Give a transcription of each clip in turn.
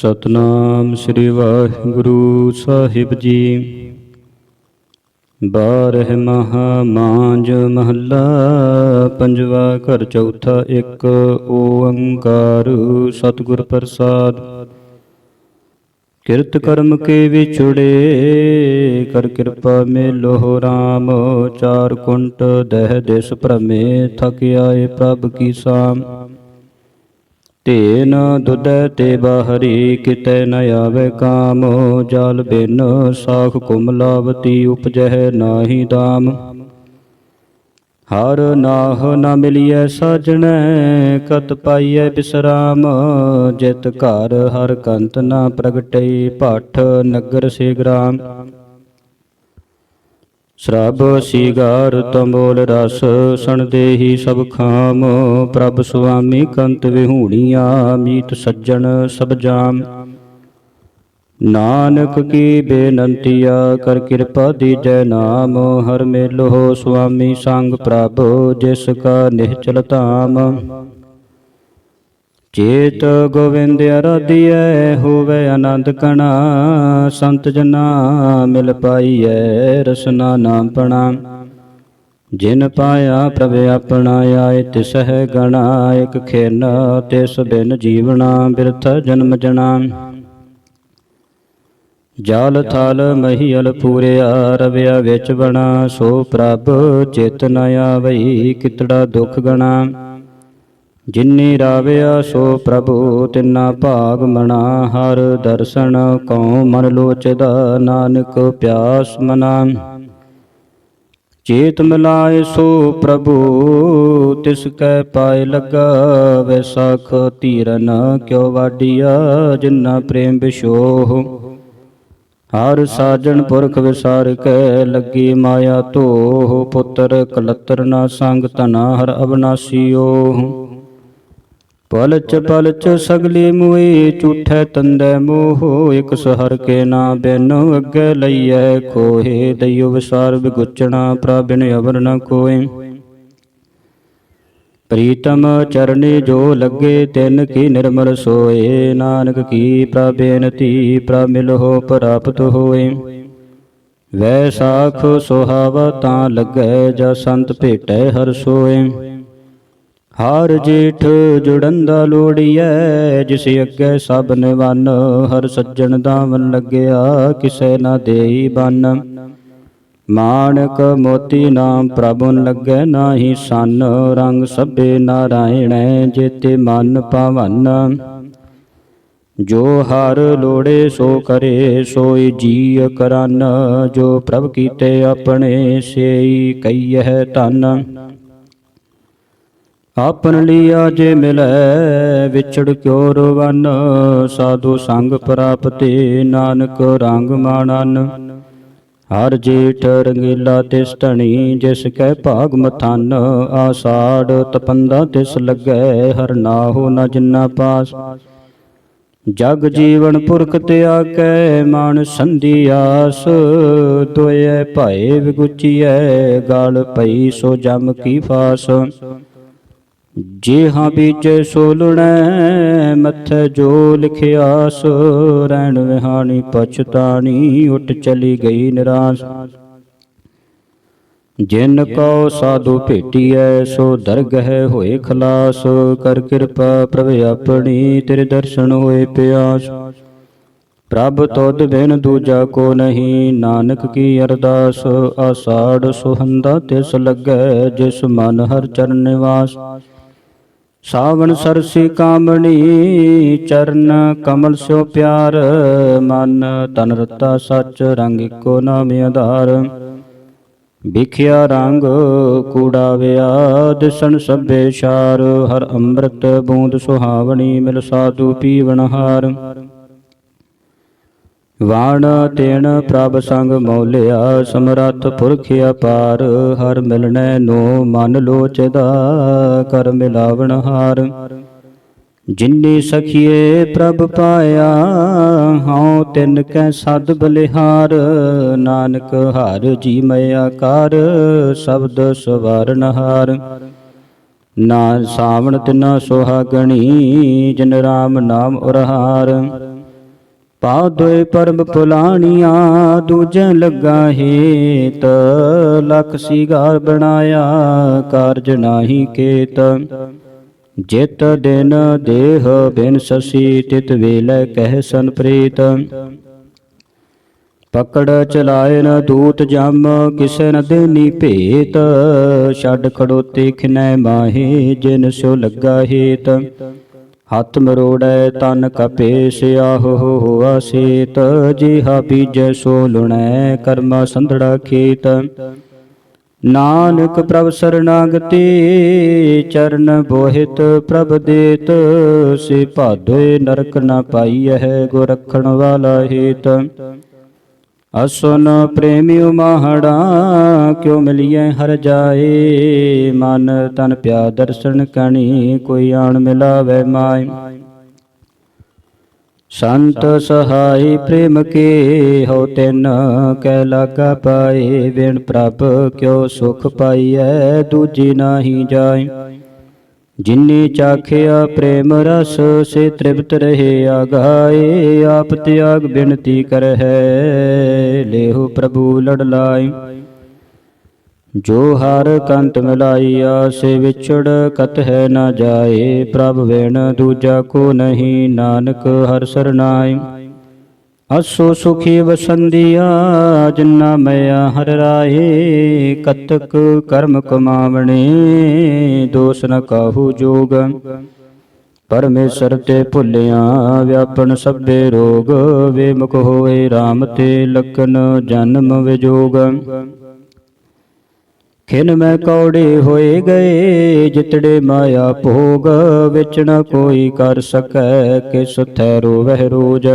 ਸਤਨਾਮ ਸ੍ਰੀ ਵਾਹਿਗੁਰੂ ਸਾਹਿਬ ਜੀ। ਬਾਰਹ ਮਹਾ ਮਾਂਜ ਮਹੱਲਾ, ਪੰਜਵਾ ਘਰ, ਚੌਥਾ ਇੱਕ, ਓੰਕਾਰ ਸਤਿਗੁਰ ਪ੍ਰਸਾਦ। ਕਿਰਤ ਕਰਮ ਕੇ ਵਿਛੜੇ, ਕਰ ਕਿਰਪਾ ਮੇ ਲੋਹ ਰਾਮ। ਚਾਰ ਕੁੰਟ ਦਹਿ ਦਿਸ ਭ੍ਰਮੇ, ਥਕ ਆਏ ਪ੍ਰਭ ਕੀ ਸਾਮ। ਤੇਨ ਦੁਦੈ ਤੇ ਬਾਹਰੀ ਕਿਤੈ ਨ ਆਵੇ ਕਾਮ, ਜਲ ਬਿਨ ਸਾਖ ਕੁਮਲਾਵਤੀ ਉਪਜਹਿ ਨਾਹੀ ਦਾਮ। ਹਰ ਨਾਹ ਨ ਮਿਲਿਐ ਸਾਜਣੈ, ਕਤ ਪਾਈਐ ਬਿਸਰਾਮ। ਜਿਤ ਘਰ ਹਰ ਕੰਤ ਨ ਪ੍ਰਗਟਈ, ਭੱਠ ਨਗਰ ਸੇ ਗ੍ਰਾਮ। ਸ਼੍ਰਭ ਸੀਗਾਰ ਤੰਬੋਲ ਰਸ, ਸਣ ਦੇਹੀ ਸਭ ਖਾਮ। ਪ੍ਰਭ ਸੁਆਮੀ ਕੰਤ ਵਿਹੂਣੀਆਂ, ਮੀਤ ਸੱਜਣ ਸਭ ਜਾਮ। ਨਾਨਕ ਕੀ ਬੇਨੰਤੀਆ, ਕਰ ਕਿਰਪਾ ਦੀਜੈ ਨਾਮ। ਹਰ ਮੇਲੋ ਸੁਆਮੀ ਸੰਗ ਪ੍ਰਭ, ਜਿਸ ਕਾ ਨਿਹਚਲ ਧਾਮ। ਚੇਤ ਗੋਵਿੰਦ ਅਰਾਧਿਐ, ਹੋਵੇ ਆਨੰਦ ਕਣਾ। ਸੰਤ ਜਨਾ ਮਿਲ ਪਾਈਐ, ਰਸਨਾ ਨਾਮ ਪਣਾ। ਜਿਨ ਪਾਇਆ ਪ੍ਰਭ ਆਪਣਾ, ਆਏ ਤਿਸਹਿ ਗਣਾ। ਇਕ ਖੇਨ ਤਿਸ ਬਿਨ ਜੀਵਣਾ, ਬਿਰਥ ਜਨਮ ਜਣਾ। ਜਾਲ ਥਾਲ ਮਹੀਲ ਪੂਰਿਆ, ਰਵਿਆ ਵਿੱਚ ਬਣਾ ਸੋ ਪ੍ਰਭ ਚਿਤ ਨ ਆਵਈ, ਕਿਤੜਾ ਦੁਖ ਗਣਾ। ਜਿਨੀ ਰਾਵਿਆ ਸੋ ਪ੍ਰਭੂ, ਤਿਨਾ ਭਾਗ ਮਣਾ ਹਰ ਦਰਸ਼ਨ ਕਉ ਮਨ ਲੋਚਦਾ, ਨਾਨਕ ਪਿਆਸ ਮਨਾ। ਚੇਤ ਮਿਲਾਏ ਸੋ ਪ੍ਰਭੂ, ਤਿਸ ਕੈ ਪਾਏ ਲਗਾ ਵੈਸਾਖ ਧੀਰਨ ਕਿਉ ਵਾਡੀਆ ਜਿਨਾ ਪ੍ਰੇਮ ਵਿਸ਼ੋਹ ਹਰ ਸਾਜਣ ਪੁਰਖ ਵਿਸਾਰ ਕੈ, ਲੱਗੀ ਮਾਇਆ ਧੋਹ, ਪੁੱਤਰ ਕਲਤਰ ਨਾ ਸੰਗ ਤਨਾ ਹਰ ਅਬਨਾਸੀਓ ਪਲਚ ਪਲਚ ਸਗਲੀ ਮੁਈ, ਝੂਠੈ ਤੰਦੈ ਮੋਹ, ਇਕ ਸਹਰ ਕੇ ਨਾ ਬਿਨ ਅੱਗੇ ਲਈਐ ਕੋਹੇ ਦਇਓ ਵਿਸਾਰ ਵਿਗੁਚਣਾ ਪ੍ਰਭਿਨ ਅਵਰ ਨ ਕੋਇ ਪ੍ਰੀਤਮ ਚਰਨੇ ਜੋ ਲੱਗੇ, ਤਿਨ ਕੀ ਨਿਰਮਲ ਸੋਏ, ਨਾਨਕ ਕੀ ਪ੍ਰਬੇਨਤੀ ਪ੍ਰਮਿਲਹੁ ਪ੍ਰਾਪਤ ਹੋਏ। ਵੈ ਸਾਖ ਸੁਹਾਵਾ ਤਾਂ ਲੱਗੈ ਜਾਂ ਸੰਤ ਭੇਟੈ ਹਰ ਸੋਏ। ਹਰ ਜੇਠ ਜੁੜੰਦਾ ਲੋੜੀਐ ਜਿਸ ਅੱਗੇ ਸਭ ਨਿਵਨ ਹਰ ਸੱਜਣ ਦਾਵਨ ਲੱਗਿਆ, ਕਿਸੈ ਨਾ ਦੇਈ ਬੰਨ। ਮਾਣਕ ਮੋਤੀ ਨਾਮ ਪ੍ਰਭੁਨ ਲੱਗੈ ਨਾਹੀ ਸੰਨ, ਰੰਗ ਸਭੇ ਨਾਰਾਇਣੈ ਜੇਤੇ ਮਨ ਪਾਵਨ। ਜੋ ਹਰ ਲੋੜੇ ਸੋ ਕਰੇ, ਸੋਈ ਜੀ ਕਰਨ, ਜੋ ਪ੍ਰਭ ਕੀਤੇ ਆਪਣੇ, ਸੇਈ ਕਈਐ ਧਨ। ਆਪਨ ਲਿਆ ਜੇ ਮਿਲੈ ਵਿਛੜ ਕਿਉ ਰਵਨ, ਸਾਧੂ ਸੰਗ ਪ੍ਰਾਪਤੇ ਨਾਨਕ ਰੰਗ ਮਾਣਨ। ਹਰ ਜੇਠ ਰੰਗੀਲਾ ਤਿਸ ਧਣੀ, ਜਿਸ ਕੈ ਭਾਗ ਮਥਨ, ਆਸਾੜ ਤਪੰਦਾ ਤਿਸ ਲੱਗੈ, ਹਰ ਨਾਹੋ ਨ ਜਿਨਾ ਪਾਸ। ਜਗ ਜੀਵਨ ਪੁਰਖ ਤਿਆਗੈ, ਮਾਨ ਸੰਧੀ ਆਸ ਤੋਏ ਭਾਏ ਵਿਗੁਚੀਐ, ਗਾਲ ਪਈ ਸੋ ਜਮ ਕੀ ਫਾਸ। ਜੇ ਹਾਂ ਬੀਜੇ ਸੋ ਲੁਣੈ ਮੱਥੇ ਜੋ ਲਿਖਿਆ ਸੋ ਰਹਿਣ ਵਿਹਾਣੀ ਪਛਤਾਣੀ ਉੱਟ ਚਲੀ ਗਈ ਨਿਰਾਸ। ਜਿਨ ਕੋ ਸਾਧੂ ਭੇਟੀਐ, ਸੋ ਦਰਗਹਿ ਹੋਏ ਖਲਾਸ। ਕਰ ਕਿਰਪਾ ਪ੍ਰਭ ਆਪਣੀ, ਤੇਰੇ ਦਰਸ਼ਨ ਹੋਏ ਪਿਆਸ। ਪ੍ਰਭ ਤੁਧ ਬਿਨ ਦੂਜਾ ਕੋ ਨਹੀਂ, ਨਾਨਕ ਕੀ ਅਰਦਾਸ। ਆਸਾੜ ਸੁਹੰਦਾ ਤਿਸ ਲੱਗੈ, ਜਿਸ ਮਨ ਹਰ ਚਰਨ ਨਿਵਾਸ। ਸਾਵਣ ਸਰਸੀ ਕਾਮਣੀ, ਚਰਨ ਕਮਲ ਸਿਓ ਪਿਆਰ, ਮਨ ਤਨ ਰਤਾ ਸੱਚ, ਰੰਗ ਇੱਕੋ ਨਾਮ ਆਧਾਰ। ਵਿਖਿਆ ਰੰਗ ਕੂੜਾ ਵਿਆ ਦਿਸਣ ਸਭੇ ਛਾਰ ਹਰ ਅੰਮ੍ਰਿਤ ਬੂੰਦ ਸੁਹਾਵਣੀ, ਮਿਲ ਸਾਧੂ ਪੀਵਨਹਾਰ ਵਾਣ ਤੇਣ ਪ੍ਰਭ ਸੰਗ ਮੌਲਿਆ, ਸਮਰੱਥ ਪੁਰਖ ਅਪਾਰ, ਹਰ ਮਿਲਣੈ ਨੂੰ ਮਨ ਲੋਚਦਾ, ਕਰ ਮਿਲਾਵਣ ਹਾਰ। ਜਿਨੇ ਸਖੀਏ ਪ੍ਰਭ ਪਾਇਆ, ਹਉ ਤਿਨ ਕੈ ਸਦ ਬਲਿਹਾਰ, ਨਾਨਕ ਹਰ ਜੀ ਮਇਆ ਕਰ ਸ਼ਬਦ ਸਵਾਰਨ ਹਾਰ। ਨਾ ਸਾਵਣ ਤਿਨਾ ਸੁਹਾਗਣੀ ਜਿਨ ਰਾਮ ਨਾਮ ਉਰਹਾਰ। ਪਾਦੋਏ ਪਰਮ ਪੁਲਾਣੀਆਂ ਦੂਜੇ ਲੱਗਾ ਹੇਤ। ਲਖ ਸੀਗਾਰ ਬਣਾਇਆ, ਕਾਰਜ ਨਾਹੀ ਕੇਤ। ਜਿਤ ਦਿਨ ਦੇਹ ਬਿਨ ਸਸੀ, ਤਿਤ ਵੇਲੇ ਕਹਿ ਸਨ ਪ੍ਰੀਤ। ਪਕੜ ਚਲਾਏ ਨ ਦੂਤ ਜਮ, ਕਿਸੈ ਨ ਦੇਨੀ ਭੇਤ। ਛੱਡ ਖੜੋਤੇ ਖਿਨੈ ਮਾਹੇ, ਜਿਨ ਸੋ ਲੱਗਾ ਹੇਤ। ਹੱਥ ਮਰੋੜੈ ਤਨ ਕਪੇ ਸਿਆਹੋ ਹੋਆ ਸੇਤ ਜਿਹਾ ਬੀਜੈ ਸੋ ਲੁਣੈ ਕਰਮਾ ਸੰਧੜਾ ਖੇਤ। ਨਾਨਕ ਪ੍ਰਭ ਸਰਨਾਗਤੀ, ਚਰਨ ਬੋਹਿਤ ਪ੍ਰਭ ਦੇਤ ਸੇ ਭਾਦੋਏ ਨਰਕ ਨ ਪਾਈਐ ਗੋ ਰਖਣ ਵਾਲਾ ਹੇਤ। ਅਸੁਨ ਪ੍ਰੇਮਿਉ ਮਾਹੜਾ, ਕਿਉ ਮਿਲਿਐ ਹਰ ਜਾਏ। ਮਨ ਤਨ ਪਿਆ ਦਰਸ਼ਨ ਕਣੀ, ਕੋਈ ਆਣ ਮਿਲਾਵੇ ਮਾਈ ਸੰਤ ਸਹਾਈ ਪ੍ਰੇਮ ਕੇ ਹੋ ਤਿਨ, ਕਹਿ ਲਾਗਾ ਪਾਏ। ਵਿਣ ਪ੍ਰਭ ਕਿਉ ਸੁਖ ਪਾਈਐ, ਦੂਜੀ ਨਾਹੀ ਜਾਏ। ਜਿਨੀ ਚਾਖਿਆ ਪ੍ਰੇਮ ਰਸ, ਸੇ ਤ੍ਰਿਪਤ ਰਹੇ ਆਗਾਏ, ਆਪ ਤਿਆਗ ਬਿਨਤੀ ਕਰਹਿ। ਲੇਹੁ ਪ੍ਰਭੂ ਲੜ ਲਾਈ ਜੋ ਹਰ ਕੰਤ ਮਿਲਾਈਆ ਸੇ ਵਿਛੜ ਕਤ ਹੈ ਨਾ ਜਾਏ। ਪ੍ਰਭ ਵੇਣ ਦੂਜਾ ਕੋ ਨਹੀਂ, ਨਾਨਕ ਹਰ ਸਰਨਾਈ ਅਸੋ ਸੁਖੀ ਵਸੰਦੀਆ ਜਿਨਾ ਮਇਆ ਹਰ ਰਾਏ, ਕਤਕ ਕਰਮ ਕਮਾਵਣੇ, ਦੋਸ ਨ ਕਾਹੂ ਜੋਗ। ਪਰਮੇਸ਼ਰ ਤੇ ਭੁੱਲਿਆ, ਵਿਆਪਨ ਸਭੇ ਰੋਗ ਵੇਮੁਖ ਹੋਏ RAM ਤੇ ਲਖਨ ਜਨਮ ਵਿਜੋਗ। ਖਿਨ ਮੈਂ ਕੌੜੇ ਹੋਏ ਗਏ, ਜਿਤੜੇ ਮਾਇਆ ਭੋਗ, ਵਿੱਚ ਨ ਕੋਈ ਕਰ ਸਕੈ, ਕਿਸ ਥੈਰੋ ਵਹਿ ਰੋਜ।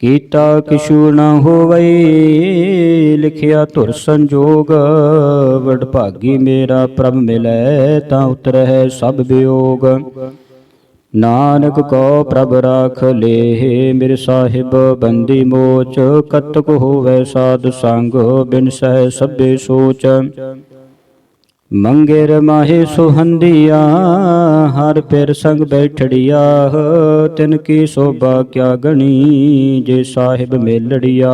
ਕੀਤਾ ਕਿਛੂ ਨ ਹੋਵਈ ਲਿਖਿਆ ਧੁਰ ਸੰਜੋਗ। ਵਡ ਭਾਗੀ ਮੇਰਾ ਪ੍ਰਭ ਮਿਲੈ, ਤਾਂ ਉਤਰਹਿ ਸਭ ਵਿਯੋਗ ਨਾਨਕ ਕੋ ਪ੍ਰਭ ਰਾਖ ਲੇ ਮੇਰੇ ਸਾਹਿਬ ਬੰਦੀ ਮੋਚ, ਕਤਕ ਹੋਵੇ ਸਾਧ ਸੰਗ, ਬਿਨ ਸਹਿ ਸਭੇ ਸੋਚ। ਮੰਗੇਰ ਮਾਹੇ ਸੁਹੰਦੀਆ, ਹਰ ਪੈਰ ਸੰਗ ਬੈਠੜੀਆ, ਤਿਨ ਕੀ ਸੋਭਾ ਕਿਆ ਗਣੀ, ਜੇ ਸਾਹਿਬ ਮੇਲੜੀਆ।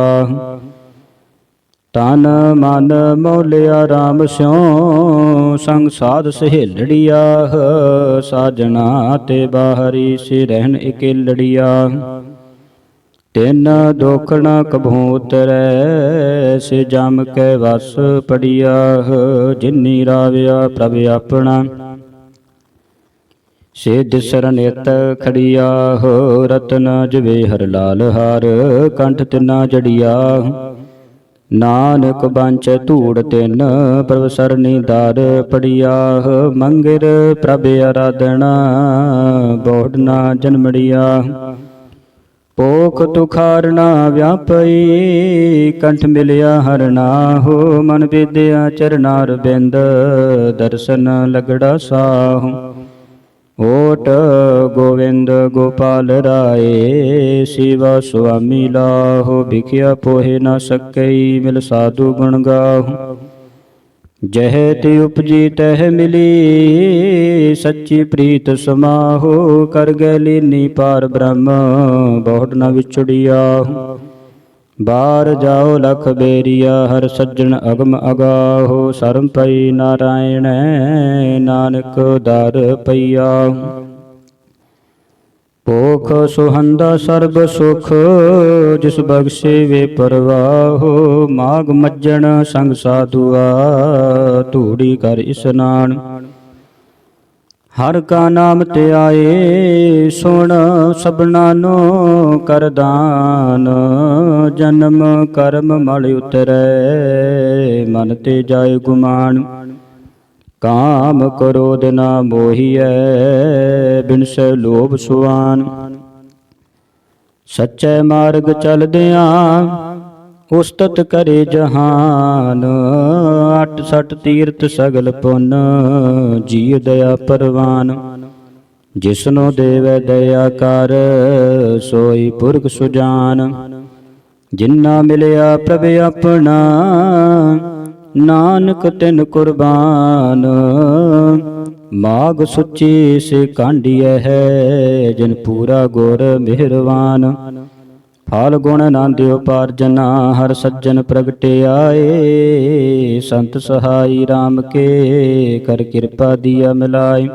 ਤਨ ਮਨ ਮੌਲਿਆ RAM ਸਿਉ, ਸੰਗ ਸਾਧ ਸਹੇਲੜੀਆ, ਸਾਜਣਾ ਤੇ ਬਾਹਰੀ ਸੇ ਰਹਿਣ ਇਕੇਲੜਿਆ। ਤਿੰਨ ਦੁਖ ਨ ਕਭੂ ਉਤਰੈ ਸੇ ਜਮ ਕੈ ਵਸ ਪੜਿਆ, ਜਿਨੀ ਰਾਵਿਆ ਪ੍ਰਭ ਆਪਣਾ। ਸੇ ਦਿਸਰ ਨਿਤ ਖੜਿਆ ਹੋ ਰਤਨ ਜਵੇ ਹਰ ਲਾਲ ਹਾਰ, ਕੰਠ ਤਿਨਾ ਜੜਿਆ। ਨਾਨਕ ਬੰਚ ਧੂੜ ਤਿਨ, ਪ੍ਰਭ ਸਰਨੀ ਦਰ ਪੜਿਆ। ਮੰਗਰ ਪ੍ਰਭ ਆਰਾਧਨਾ ਬੋੜ ਨਾ ਜਨਮੜਿਆ। ਪੋਖ ਤੁਖਾਰਨਾ ਵਿਆਪਈ, ਕੰਠ ਮਿਲਿਆ ਹਰਨਾ ਹੋ ਮਨ ਵਿਦਿਆ ਚਰਨਾਰ ਬਿੰਦ, ਦਰਸ਼ਨ ਲਗੜਾ ਸਾਹੂ। ਓਟ ਗੋਵਿੰਦ ਗੋਪਾਲ ਰਾਏ, ਸਿਵਾ ਸੁਆਮੀ ਲਾਹੋ, ਵਿਖਿਆ ਪੋਹੇ ਨਾ ਸਕਈ, ਮਿਲ ਸਾਧੂ ਗੁਣ ਗਾਹੂ। ਜਹ ਤੇ ਉਪਜੀ ਤਹ ਮਿਲੀ, ਸੱਚੀ ਪ੍ਰੀਤ ਸਮਾਹੋ, ਕਰ ਗੈ ਲੀਨੀ ਪਾਰ ਬ੍ਰਹਮ ਬਹੁਤ ਨ ਵਿਛੜਿਆ ਬਾਰ ਜਾਓ ਲਖ ਬੇਰੀਆ, ਹਰ ਸੱਜਣ ਅਗਮ ਅਗਾਹੋ, ਸਰਮ ਪਈ ਨਾਰਾਇਣ, ਨਾਨਕ ਦਰ ਪਈਆ ਭੋਖ ਸੁਹੰਦਾ ਸਰਬ ਸੁਖ, ਜਿਸ ਬਖਸ਼ੇ ਵੇ ਪਰਵਾਹੋ, ਮਾਗ ਮੱਜਣ ਸੰਗ ਸਾਧੂਆ, ਧੂੜੀ ਕਰ ਇਸਨਾਨ ਹਰ ਕਾ ਨਾਮ ਤੇ ਆਏ, ਸੁਣ ਸਭਨਾ ਨੂੰ ਕਰਦਾਨ ਜਨਮ ਕਰਮ ਮਲ ਉਤਰੈ, ਮਨ ਤੇ ਜਾਏ ਗੁਮਾਨ। ਕਾਮ ਕ੍ਰੋਧ ਨਾ ਮੋਹੀਐ ਬਿਨ ਸੇ ਲੋਭ ਸੁਆਨ ਸੱਚੇ ਮਾਰਗ ਚਲਦਿਆਂ ਉਸਤਤ ਕਰੇ ਜਹਾਨ ਅਟ ਸਟ ਤੀਰਥ ਸਗਲ ਪੁੰਨ ਜੀਵ ਦਇਆ ਪਰਵਾਨ ਜਿਸਨੋ ਦੇਵੈ ਦਇਆ ਕਰ ਸੋਈ ਪੁਰਖ ਸੁਜਾਨ ਜਿਨ੍ਹਾਂ ਮਿਲਿਆ ਪ੍ਰਭ ਆਪਣਾ ਨਾਨਕ ਤਿਨ ਕੁਰਬਾਨ। ਮਾਗ ਸੁੱਚੀ ਸੇ ਕਾਂਡੀਐ ਹੈ, ਜਿਨ ਪੂਰਾ ਗੁਰ ਮਿਹਰਵਾਨ। ਫਲ ਗੁਣ ਆਨੰਦ ਉਪਾਰਜਨਾ ਹਰ ਸੱਜਣ ਪ੍ਰਗਟੇ ਆਏ। ਸੰਤ ਸਹਾਈ RAM ਕੇ, ਕਰ ਕਿਰਪਾ ਦੀਆ ਮਿਲਾਏ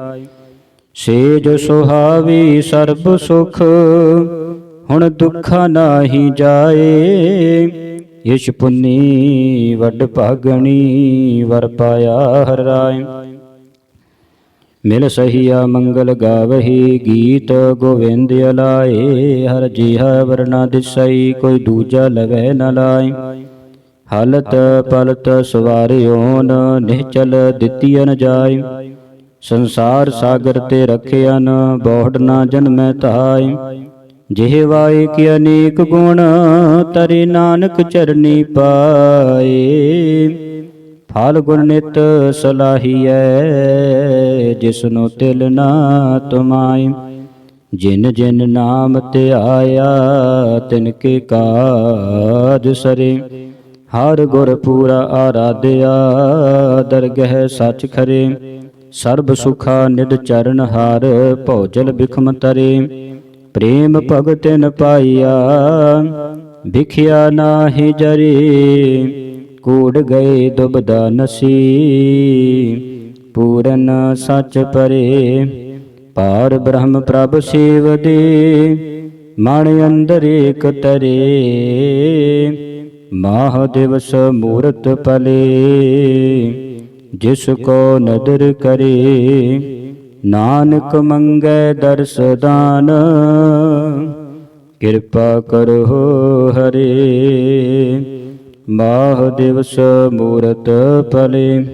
ਸੇਜ ਸੁਹਾਵੀ ਸਰਬ ਸੁਖ, ਹੁਣ ਦੁੱਖਾ ਨਾਹੀ ਜਾਏ। ਇਸ਼ ਪੁੰਨੀ, ਵੱਡ ਭਾਗਣੀ, ਵਰ ਪਾਇਆ ਹਰ ਰਾਏ ਮਿਲ ਸਹੀਆ ਮੰਗਲ ਗਾਵਹੀ, ਗੀਤ ਗੋਵਿੰਦ ਅਲਾਏ। ਹਰ ਜੀਹਾ ਵਰਨਾ ਦਿਸਈ, ਕੋਈ ਦੂਜਾ ਲਵੈ ਨ ਲਾਏ ਹਲਤ ਪਲਤ ਸਵਾਰਿਓਨ ਨਿਹਚਲ ਦਿੱਤੀਨ ਜਾਏ ਸੰਸਾਰ ਸਾਗਰ ਤੇ ਰਖਿਆਨ ਬੋਹੜ ਨਾ ਜਨਮੈ ਧਾਇ ਜਿਹਵਾਏ ਕੀ ਅਨੇਕ ਗੁਣ ਤਰੇ ਨਾਨਕ ਚਰਨੀ ਪਾਏ। ਫਲ ਗੁਣ ਨਿਤ ਸਲਾਹੀਐ, ਜਿਸਨੂੰ ਤਿਲ ਨਾ ਤੁਮਾਈ ਜਿਨ ਜਿਨ ਨਾਮ ਤੇ ਆਇਆ, ਤਿਨ ਕੇ ਕਾਜ ਸਰੇ। ਹਰ ਗੁਰ ਪੂਰਾ ਆਰਾਧਿਆ, ਦਰਗਹਿ ਸੱਚ ਖਰੇ। ਸਰਬ ਸੁਖਾ ਨਿਦ ਚਰਨ ਹਾਰ, ਭੋਜਲ ਬਿਖਮ ਤਰੇ। ਪ੍ਰੇਮ ਭਗਤਿਨ ਪਾਈਆ ਵਿਖਿਆ ਨਾਹੀ ਜਰੇ, ਕੂੜ ਗਏ ਦੁਬਦਾ ਨਸੀ। ਪੂਰਨ ਸੱਚ ਪਰੇ ਪਾਰ ਬ੍ਰਹਮ ਪ੍ਰਭ ਸੇਵ ਦੇ ਮਨ ਅੰਦਰ ਏਕ ਤਰੇ। ਮਾਹ ਦਿਵਸ ਮੂਰਤ ਪਲੇ ਜਿਸ ਕੋ ਨਦਰ ਕਰੇ ਨਾਨਕ ਮੰਗੈ ਦਰਸ ਦਾਨ, ਕਿਰਪਾ ਕਰੋ ਹਰੇ। ਮਾਹ ਦਿਵਸ ਮੂਰਤ ਪਲੇ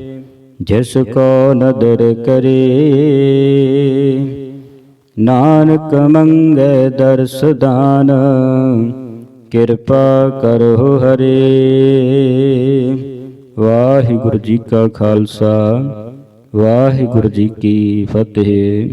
ਜਿਸ ਕੋ ਨਦਰ ਕਰੇ। ਨਾਨਕ ਮੰਗੈ ਦਰਸ ਦਾਨ, ਕਿਰਪਾ ਕਰੋ ਹਰੇ। ਵਾਹਿਗੁਰੂ ਜੀ ਕਾ ਖਾਲਸਾ। ਵਾਹਿਗੁਰੂ ਜੀ ਕੀ ਫਤਿਹ।